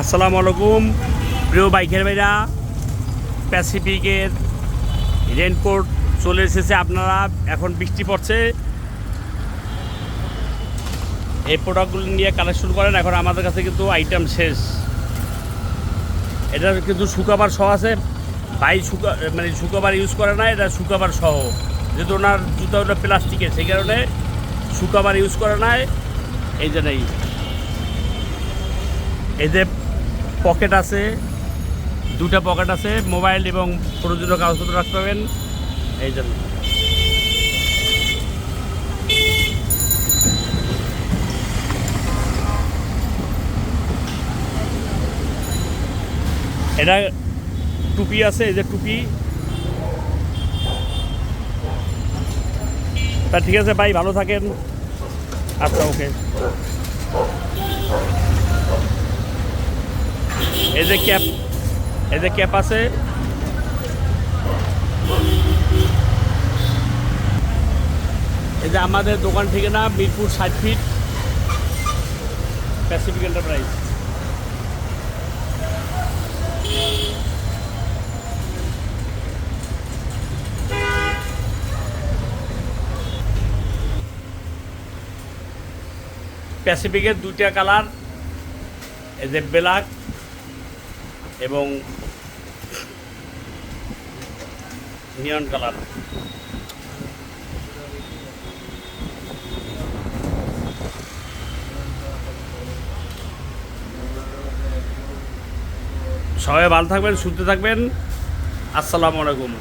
আসসালামু আলাইকুম। প্রিয় বাইকের ভাইরা প্যাসিফিকের রেনকোট চলে এসেছে আপনারা, এখন বৃষ্টি পড়ছে। এই প্রোডাক্টগুলো নিয়ে কালেকশন করেন, এখন আমাদের কাছে কিন্তু আইটেম শেষ। এটা কিন্তু শুকাবার সহ আছে। ভাই শুকা মানে শুকাবার ইউজ করে না, এটা শুকাবার সহ। যেহেতু ওনার জুতা ওটা প্লাস্টিকের, সেই কারণে শুকাবার ইউজ করে না এই যে নেই। এই যে পকেট আছে, দুটা পকেট আছে, মোবাইল এবং প্রয়োজনীয় কাগজপত্র রাখতে পারবেন। এই জন্য। এটা টুপি আছে, এই যে টুপি। তা ঠিক আছে ভাই, ভালো থাকেন। আচ্ছা ওকে। এই ক্যাপ এই ক্যাপ আছে। এই যে আমাদের দোকান ঠিকানা মিরপুর ষাট ফিট প্যাসিফিক এন্টারপ্রাইজ প্যাসিফিকের দুইটা কালার যে ব্ল্যাক এবং নিয়ন কালার সবাই ভালো থাকবেন সুস্থ থাকবেন। আসসালামু আলাইকুম।